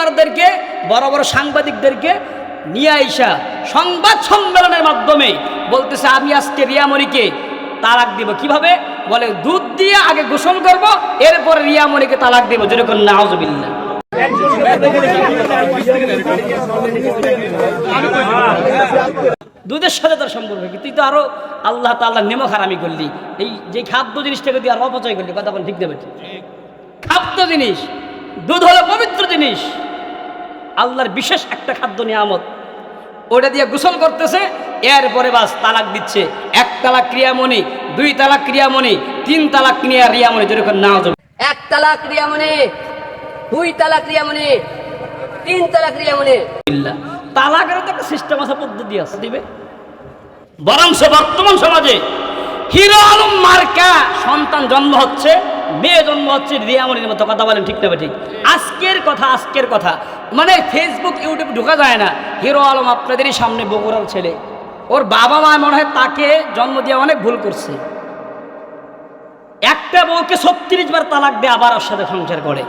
ইউটিউবারদেরকে বড় বড় সাংবাদিকদেরকে নিয়ে আইসা সংবাদ সম্মেলনের মাধ্যমে বলতেছে, আমি আজকে রিয়ামণিকে তালাক দিব। কীভাবে? বলে, দুধ দিয়ে আগে গোসল করব, এরপরে রিয়ামণিকে তালাক দিব। যেরকম নাওজবিল্লা দুধের সাথে তার সম্পর্ক কি? তুই তো আরও আল্লাহ তাল্লাহ নেমো খারামি করলি। এই যে খাদ্য জিনিসটাকে তুই আর অপচয় করলি, কথা বল ঠিক দেবে খাদ্য জিনিস, দুধ হলো পবিত্র জিনিস। আল্লাহর বিশেষ একটা খাদ্য নিয়ামত। ওটা দিয়ে গোসল করতেছে এরপরে বাস তালাক দিচ্ছে। এক তালাক ক্রিয়ামণি দুই তালাক ক্রিয়ামণি তিন তালাক ক্রিয়া রিয়ামণি যেরকম না এক তালাক ক্রিয়ামণি দুই তালাক ক্রিয়ামণি তিন তালাক ক্রিয়ামণি। ইল্লা। তালাকেরও তো একটা সিস্টেম আছে পদ্ধতি আছে। দিবে। বরং বর্তমান সমাজে হিরো আলম মার্কা সন্তান জন্ম হচ্ছে মেয়ে জন্ম হচ্ছে রিয়ামণির মতো কথা বলেন, ঠিক না ঠিক। আজকের কথা আজকের কথা। মানে ফেসবুক ইউটিউব ঢোকা যায় না। হিরো আলম আপনাদেরই সামনে বগুড়ার ছেলে। ওর বাবা মা মনে হয় তাকে জন্ম দিয়ে অনেক ভুল করছে। একটা বউকে ছত্রিশ বার তালাক দিয়ে আবার ওর সাথে সংসার করে।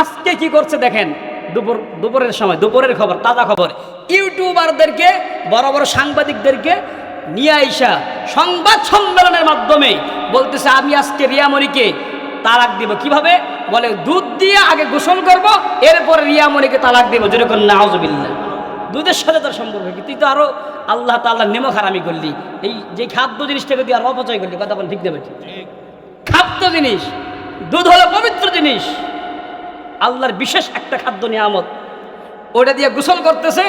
আজকে কি করছে দেখেন, দুপুর, দুপুরের সময়, দুপুরের খবর, তাজা খবর। ইউটিউবারদেরকে, বড় বড় সাংবাদিকদেরকে নিয়ে আইসা সংবাদ সম্মেলনের মাধ্যমে বলতেছে, আমি আজকে রিয়ামণিকে তালাক দিব। কীভাবে? বলে, দুধ দিয়ে আগে গোসল করব, এরপরে রিয়ামণিকে তালাক দিব। যেরকম নাওজবিল্লা দুধের সাথে তার সম্পর্ক কি? তুই তো আরও আল্লাহ তাল্লাহ নেমো খারামি করলি। এই যে খাদ্য জিনিসটাকে তুই আর অপচয় করলি, কথা বল ঠিক দেবে খাদ্য জিনিস, দুধ হলো পবিত্র জিনিস। আল্লাহর বিশেষ একটা খাদ্য নিয়ামত। ওটা দিয়ে গোসল করতেছে,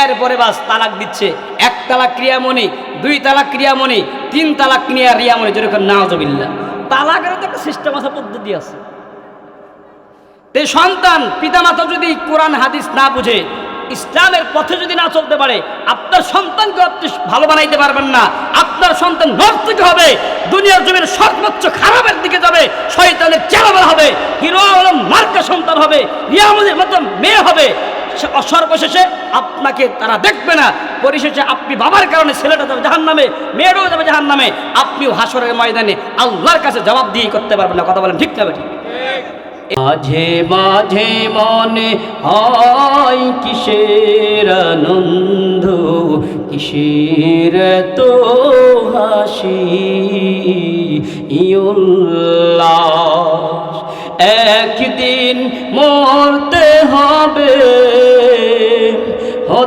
এরপরে বাস তালাক দিচ্ছে। এক তালাক ক্রিয়ামণি, দুই তালাক ক্রিয়ামণি, তিন তালাক ক্রিয়া রিয়ামণি যেরকম নাওজবিল্লা তালাকেরও তো একটা সিস্টেম আছে, পদ্ধতি আছে। তে সন্তান, পিতামাতা যদি কোরআন, হাদিস না বুঝে, ইসলামের পথে যদি না চলতে পারে, আপনার সন্তানকে আপনি ভালো বানাইতে পারবেন না। আপনার সন্তান নর্তকে হবে, দুনিয়ার জমির সর্বোচ্চ খারাপের দিকে যাবে, শয়তানের চেলাবেল হবে, হিরো মার্কা সন্তান হবে রিয়ামদের মতো মেয়ে হবে সর্বশেষে আপনাকে তারা দেখবে না। পরিশেষে আপনি বাবার কারণে ছেলেটা যাবে জাহান নামে মেয়েরাও যাবে জাহান নামে আপনিও হাসরের ময়দানে আল্লাহর কাছে জবাব দিয়ে করতে পারবেন না। কথা বলেন, ঠিক না মাঝে মাঝে মনে হয় কিসের আনন্দ, কিসের তো হাসি? ইউল্লাস একদিন মরতে হবে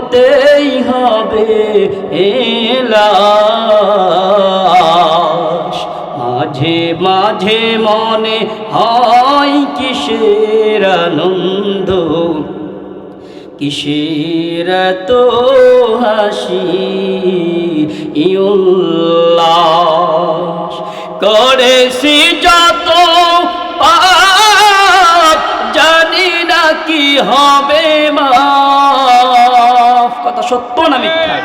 হতেই হবে এলাস মাঝে মাঝে মনে হয় কিসের আনন্দ, কিসের তো হাসি ইউল্লাস করেছি যত পাপ, জানি না কি হবে কথা সত্য না মিথ্যা?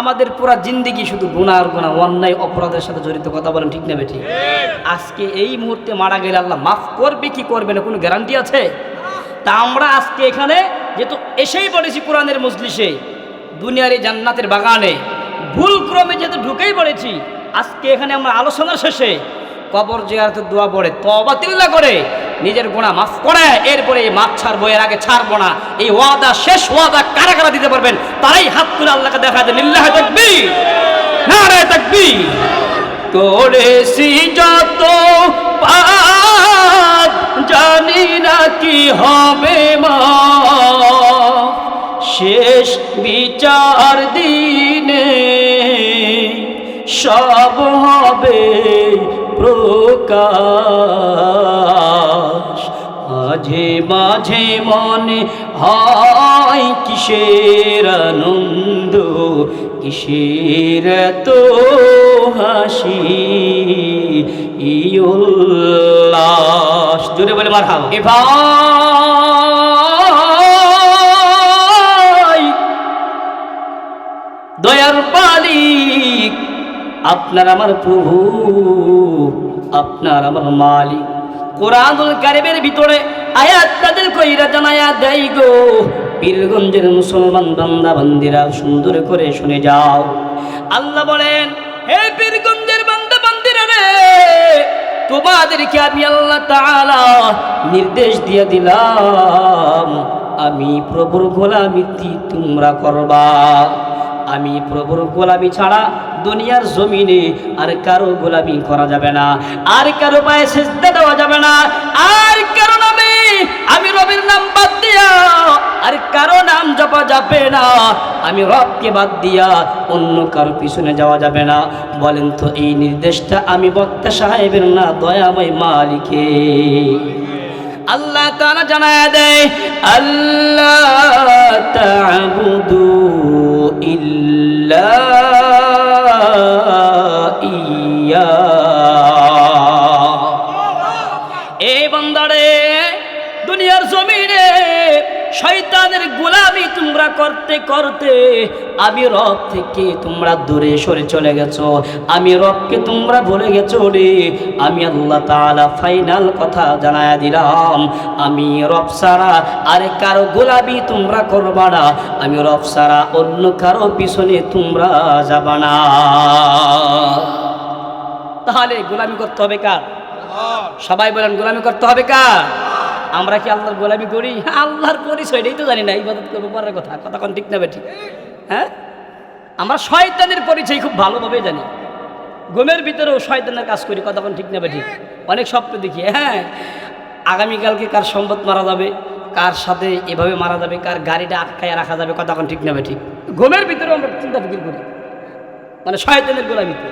আমাদের পুরা জিন্দিগি শুধু গুণা আর গুণা অন্যায় অপরাধের সাথে জড়িত, কথা বলেন ঠিক নেবে ঠিক আজকে এই মুহূর্তে মারা গেলে আল্লাহ মাফ করবে কি করবে না, কোনো গ্যারান্টি আছে? তা আমরা আজকে এখানে যেহেতু এসেই পড়েছি কোরআনের মজলিসে, দুনিয়ার এই জান্নাতের বাগানে ভুল ক্রমে যেহেতু ঢুকেই পড়েছি, আজকে এখানে আমরা আলোচনার শেষে কবর জিয়ারতে দোয়া পড়ে তবা তিল্লা করে নিজের গোনা মাফ করে, এরপরে এই মাফ ছাড়বো, এর আগে ছাড়বো না। এই ওয়াদা, শেষ ওয়াদা কারা কারা দিতে পারবেন? তারাই হাত তুলে আল্লাহকে দেখা যায় থাকবি থাকবি করেছি যত পাপ, জানি না কি হবে মা। শেষ বিচার দিনে সব হবে প্রকাশ। মাঝে মাঝে মনে হয় কিসের আনন্দ, কিসের তো হাসি। ইউল্লাস জুড়ে বলে মার হাও দয়ার মালিক, আপনার আমার প্রভু, আপনার আমার মালিক। কোরআনুল কারিমের ভিতরে আয়াত তাদের কইরা জানায়া দেয় গো। পীরগঞ্জের মুসলমান বান্দা, বান্দিরা, সুন্দর করে শুনে যাও। আল্লাহ বলেন, হে পীরগঞ্জের বান্দা, বান্দিরা রে, তোমাদেরকে আমি আল্লাহ তাআলা নির্দেশ দিয়ে দিলাম। আমি প্রভুর গোলামিতি তোমরা করবা। আমি প্রভুর গোলামি ছাড়া দুনিয়ার জমিনে আর কারও গোলামি করা যাবে না, আর কারও পায়ে সেজদা দেওয়া যাবে না, আর কারও নামে আমি রবির নাম বাদ দিয়া, আর কারও নাম জপা যাবে না, আমি রবকে বাদ দিয়া অন্য কারও পিছনে যাওয়া যাবে না। বলেন তো, এই নির্দেশটা আমি বক্তা সাহেবের না দয়াময় মালিকে আল্লাহ তাআলা জানায় দেয় আল্লাহ তা'বুদু তোমরা করতে করতে আমি রব থেকে তোমরা দূরে সরে চলে গেছো। আমি রবকে তোমরা ভুলে গেছো রে। আমি আল্লাহ তাআলা ফাইনাল কথা জানায় দিলাম। আমি রব সারা আরে কারও গোলামি তোমরা করবা না। আমি রব সারা অন্য কারও পিছনে তোমরা যাবা না। তাহলে গোলামি করতে হবে কার? সবাই বলেন গোলামি করতে হবে কার? আমরা কি আল্লাহর গোলামি করি? আল্লাহর পরিচয় এটাই তো জানি না, ইবাদত করব, পরের কথা কথা কোন ঠিক নেবে ঠিক। হ্যাঁ? আমরা শয়তানের পরিচয় খুব ভালোভাবে জানি। ঘুমের ভিতরেও শয়তানের কাজ করি কোন ঠিক নেবে ঠিক। অনেক স্বপ্ন দেখি হ্যাঁ? আগামীকালকে কার সম্পদ মারা যাবে, কার সাথে এভাবে মারা যাবে, কার গাড়িটা আটকায় রাখা যাবে কোন ঠিক নেবে ঠিক। ঘুমের ভিতরেও আমরা চিন্তা ফিকির করি। মানে শয়তানের গোলামিতে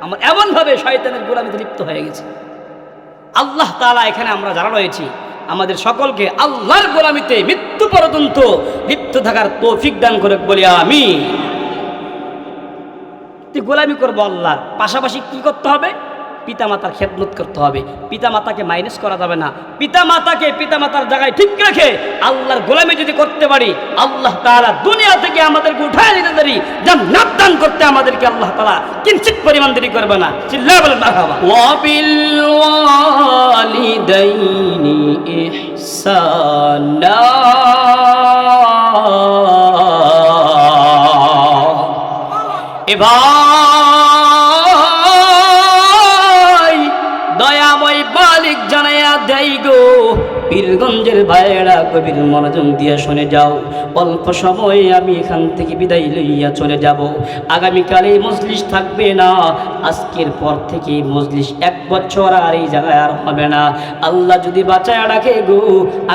আমার এমনভাবে শয়তানের গোলামিতে লিপ্ত হয়ে গেছে। আল্লাহ তাআলা এখানে আমরা যারা রয়েছি আমাদের সকলকে আল্লাহর গোলামিতে মৃত্যু পর্যন্ত লিপ্ত থাকার তৌফিক দান করে বলি আমি গোলামি করব আল্লাহর। পাশাপাশি কি করতে হবে? পিতা মাতার খেদমত করতে হবে। পিতা মাতাকে মাইনাস করা যাবে না। পিতা মাতাকে পিতা মাতার জায়গায় ঠিক রেখে আল্লাহর গোলামি যদি করতে পারি, আল্লাহ তাআলা দুনিয়া থেকে আমাদেরকে উঠায় দিতে পারি, জান্নাত দান করতে আমাদেরকে আল্লাহ তাআলা কিঞ্চিত পরিমাণ দেরি করবে না। চিল্লা বলেন, মারহাবা। ওয়াবিল এবার পীরগঞ্জের ভাইয়েরা কবির মনোযোগ দিয়া শুনে যাও। অল্প সময়ে আমি এখান থেকে বিদায় লইয়া চলে যাব। আগামীকাল মজলিস থাকবে না। আজকের পর থেকে মজলিস এক বছর আর এই জায়গায় আর হবে না। আল্লাহ যদি বাঁচায় রাখে গো,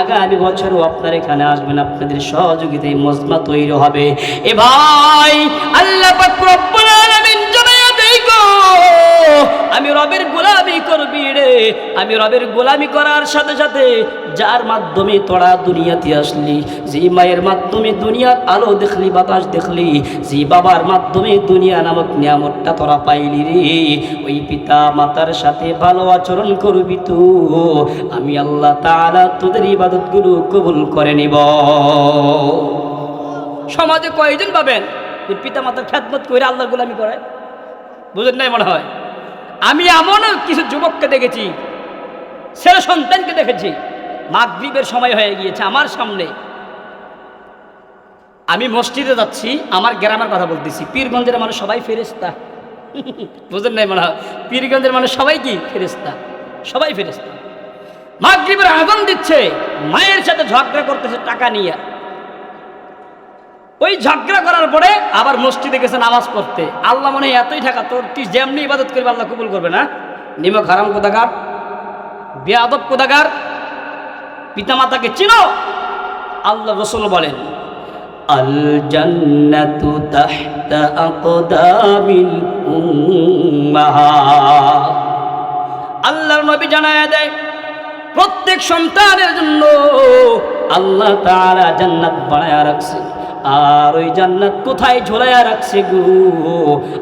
আগামী বছরও আপনার এখানে আসবেন, আপনাদের সহযোগিতায় মজমা তৈরি হবে। এ ভাই, আল্লাহ আমি রবের গোলামি করার সাথে সাথে যার মাধ্যমে তোরা দুনিয়াতে আসলি যে মায়ের মাধ্যমে দুনিয়ার আলো দেখলি, বাতাস দেখলি যে বাবার মাধ্যমে দুনিয়া নামক নিয়ামতটা তোরা পাইলি রে, ওই পিতা মাতার সাথে ভালো আচরণ করবি তো। আমি আল্লাহ তাআলা তোদের ইবাদতগুলো কবুল করে নিব। সমাজে কয়জন পাবেন? পিতা মাতার খ্যাতমত করে আল্লাহ গোলামি করে বুঝেন নাই মনে হয়? আমি এমনও কিছু যুবককে দেখেছি, ছেলে সন্তানকে দেখেছি, মাগরীবের সময় হয়ে গিয়েছে আমার সামনে। আমি মসজিদে যাচ্ছি, আমার গ্রামের কথা বলতেছি। পীরগঞ্জের মানুষ সবাই ফেরেস্তা বুঝেন নাই মনে হয়? পীরগঞ্জের মানুষ সবাই কি? ফেরেস্তা সবাই ফেরেস্তা মাগরীবের আগুন দিচ্ছে, মায়ের সাথে ঝগড়া করতেছে টাকা নিয়ে। ওই ঝগড়া করার পরে আবার মসজিদে গেছে নামাজ পড়তে। আল্লাহ মনে হয় এতই টাকা তোর তুই যেমনি ইবাদত করবে আল্লাহ কবুল করবে না? নিমক হারাম কোদাগার বেয়াদব কোদাগার পিতামাতাকে চিনো? আল্লাহ রসুল বলেন আল জান্নাতু তাহতা আকদামিল উম্মাহাত আল্লাহর নবী জানায় দেয়, প্রত্যেক সন্তানের জন্য আল্লাহ তাআলা জান্নাত বানায়া রাখছে। আর ওই জান্নাত কোথায় ঝোলায়া রাখছে গো?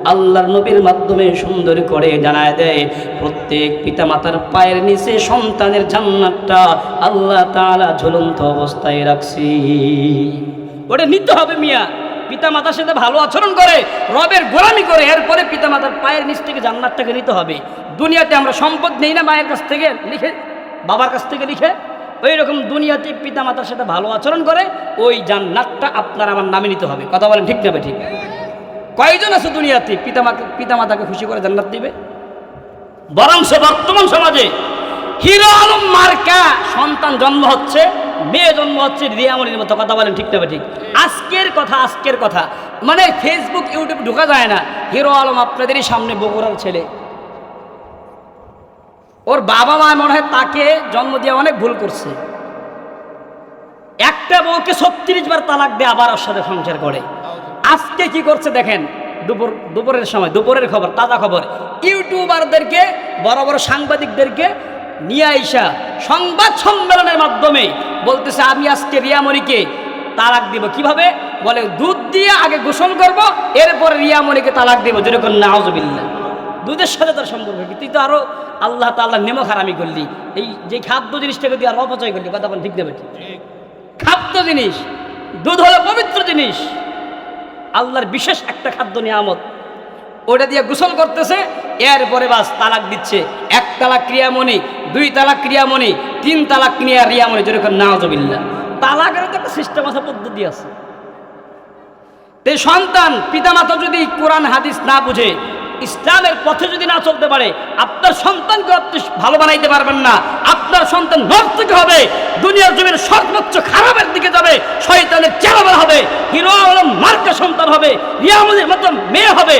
আল্লাহর নবীর মাধ্যমে সুন্দর করে জানায় দেয়, প্রত্যেক পিতামাতার পায়ের নিচে সন্তানের জান্নাতটা আল্লাহ তাআলা ঝুলন্ত অবস্থায় রাখছি। ওটা নিতে হবে মিয়া। পিতা মাতার সাথে ভালো আচরণ করে, রবের গোলামি করে, এরপরে পিতা মাতার পায়ের নিচ থেকে জান্নাতটাকে নিতে হবে। দুনিয়াতে আমরা সম্পদ নেই না মায়ের কাছ থেকে, লিখে বাবার কাছ থেকে লিখে ওই রকম দুনিয়াতে পিতা মাতার সাথে ভালো আচরণ করে, ওই জান্নাতটা আপনার আমার নামে নিতে হবে। কথা বলেন ঠিক নেবে ঠিক? কয়জন আছে দুনিয়াতে পিতা মাকে পিতা মাতাকে খুশি করে জান্নাত দিবে? বরং সে বর্তমান সমাজে হিরো আলম মার্কা সন্তান জন্ম হচ্ছে, মেয়ে জন্ম হচ্ছে রিয়ামনির মতো। কথা বলেন ঠিক না ঠিক? আজকের কথা আজকের কথা। মানে ফেসবুক ইউটিউব ঢোকা যায় না। হিরো আলম আপনাদেরই সামনে বগুড়ার ছেলে। ওর বাবা মা মনে হয় তাকে জন্ম দিয়ে অনেক ভুল করছে। একটা বউকে ছত্রিশ বার তালাক দিয়ে আবার ওর সাথে সংসার করে। আজকে কি করছে দেখেন, দুপুর, দুপুরের সময়, দুপুরের খবর, তাজা খবর। ইউটিউবারদেরকে, বড় বড় সাংবাদিকদেরকে নিয়ে আইসা সংবাদ সম্মেলনের মাধ্যমে বলতেছে, আমি আজকে রিয়ামণিকে তালাক দিব। কীভাবে? বলে, দুধ দিয়ে আগে গোসল করব, এরপরে রিয়ামণিকে তালাক দিব। যেরকম নাওজবিল্লা দুধের সাথে তার সম্পর্ক তুই তো আরও আল্লাহ তাল্লাহ নেমো খারামি করলি। এই যে খাদ্য জিনিসটাকে তুই আর অপচয় করলি, কথা বল ঠিক দেবে খাদ্য জিনিস, দুধ হলো পবিত্র জিনিস। আল্লাহর বিশেষ একটা খাদ্য নিয়ামত। ওটা দিয়ে গোসল করতেছে, এরপরে বাস তালাক দিচ্ছে। এক তালাক ক্রিয়ামণি, দুই তালাক ক্রিয়ামণি, তিন তালাক ক্রিয়া রিয়ামণি, যেরকম নাওজবিল্লা তালাকের তো একটা সিস্টেম আছে, পদ্ধতি আছে। তে সন্তান, পিতামাতা যদি কোরআন, হাদিস না বুঝে ইসলামের পথে যদি না চলতে পারে আপনার সন্তানকে আপনি ভালো বানাইতে পারবেন না। আপনার সন্তান নর্তকে হবে দুনিয়ার জমির সর্বোচ্চ খারাপের দিকে যাবে শয়তানের চেলাবার হবে হিরো আলম মার্কা সন্তান হবে রিয়ামদের মতন মেয়ে হবে।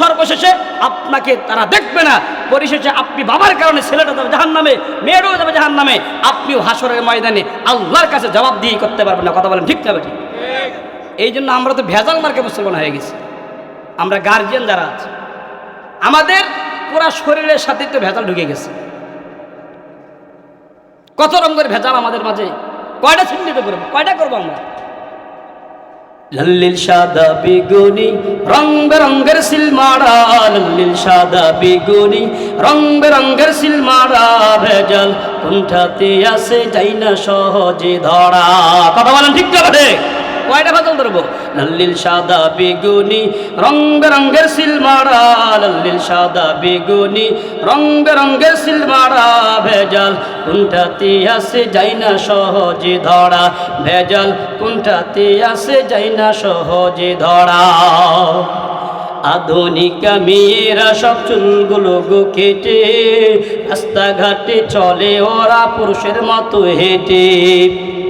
সর্বশেষে আপনাকে তারা দেখবে না। পরিশেষে আপনি বাবার কারণে ছেলেটা যাবে জাহান নামে মেয়েরও যাবে জাহান নামে আপনিও হাসরের ময়দানে আল্লাহর কাছে জবাব দিয়ে করতে পারবেন না। কথা বলেন ঠিক যাবে ঠিক। এই জন্য আমরা তো ভেজাল মার্কে মুসলমান হয়ে গেছি। আমরা গার্জিয়ান যারা আছে আমাদের পুরা শরীরের সাথে তো ভেজাল ঢুকে গেছে। কত রঙের ভেজাল আমাদের মাঝে? কয়টা চিহ্নিত করব? কয়টা করব আমরা? লাল্লিল সাদা বেগুনি রং বেরঙ্গের সিলমারা লাল্লিল সাদা বেগুনি রং বেরঙ্গের সিলমারা ভেজাল। কোনটাতে আছে যাই না সহজে ধরা। কথা বলেন ঠিক করে কয়টা ভেজাল ধরবো? লাল্লিল সাদা বেগুনি রং বেরঙ্গের সিলমারা লাল্লিল সাদা বেগুনি রং বেরঙ্গের সিলমারা, ভেজাল কোনটাতে আছে যাই না সহজে ধরা, ভেজাল কোনটাতে আসে যাই না সহজে ধরা। আধুনিক মেয়েরা সব চুলগুলো গো কেটে, রাস্তাঘাটে চলে ওরা পুরুষের মতো হেঁটে।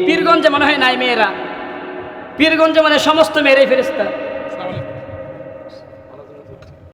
পীরগঞ্জে মনে হয় নাই মেয়েরা? পীরগঞ্জে মানে সমস্ত মেয়েরাই ফেরিস্তা